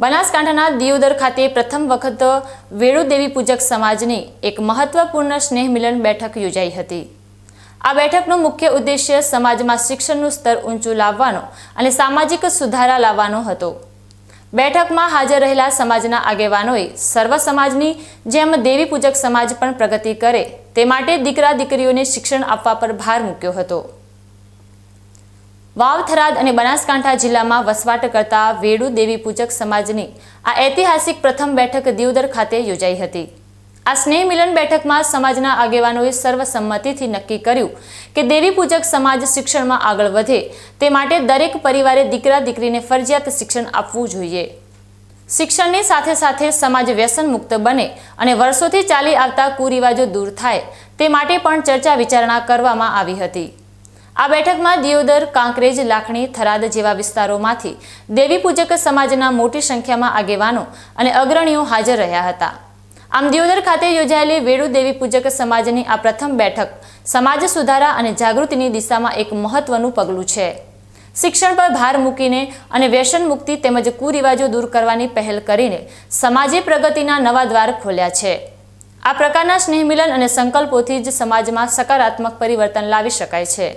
બનાસકાંઠાના દિયોદર ખાતે પ્રથમ વખત વેણુ દેવી પૂજક સમાજની એક મહત્વપૂર્ણ સ્નેહ મિલન બેઠક યોજાઈ હતી. આ બેઠકનો મુખ્ય ઉદ્દેશ્ય સમાજમાં શિક્ષણનું સ્તર ઊંચું લાવવાનો અને સામાજિક સુધારા લાવવાનો હતો. બેઠકમાં હાજર રહેલા સમાજના આગેવાનોએ સર્વ સમાજની જેમ દેવી પૂજક સમાજ પણ પ્રગતિ કરે તે માટે દીકરા દીકરીઓને શિક્ષણ આપવા પર ભાર મૂક્યો હતો. વાવ થરાદ અને બનાસકાંઠા જિલ્લામાં વસવાટ કરતા વેડુ દેવી પૂજક સમાજની આ ઐતિહાસિક પ્રથમ બેઠક દીવદર ખાતે યોજાઈ હતી. આ સ્નેહ મિલન બેઠકમાં સમાજના આગેવાનોએ સર્વસંમતિથી નક્કી કર્યું કે દેવી પૂજક સમાજ શિક્ષણમાં આગળ વધે તે માટે દરેક પરિવારે દીકરા દીકરીને ફરજિયાત શિક્ષણ આપવું જોઈએ. શિક્ષણની સાથે સાથે સમાજ વ્યસન મુક્ત બને અને વર્ષોથી ચાલી આવતા કુરિવાજો દૂર થાય તે માટે પણ ચર્ચા વિચારણા કરવામાં આવી હતી. આ બેઠકમાં દિયોદર, કાંકરેજ, લાખણી, થરાદ જેવા વિસ્તારોમાંથી દેવી પૂજક સમાજના મોટી સંખ્યામાં આગેવાનો અને અગ્રણીઓ હાજર રહ્યા હતા. આમ દિયોદર ખાતે યોજાયેલી વેડુ દેવી પૂજક સમાજની આ પ્રથમ બેઠક સમાજ સુધારા અને જાગૃતિની દિશામાં એક મહત્વનું પગલું છે. શિક્ષણ પર ભાર મૂકીને અને વ્યસન મુક્તિ તેમજ કુરિવાજો દૂર કરવાની પહેલ કરીને સમાજે પ્રગતિના નવા દ્વાર ખોલ્યા છે. આ પ્રકારના સ્નેહ મિલન અને સંકલ્પોથી જ સમાજમાં સકારાત્મક પરિવર્તન લાવી શકાય છે.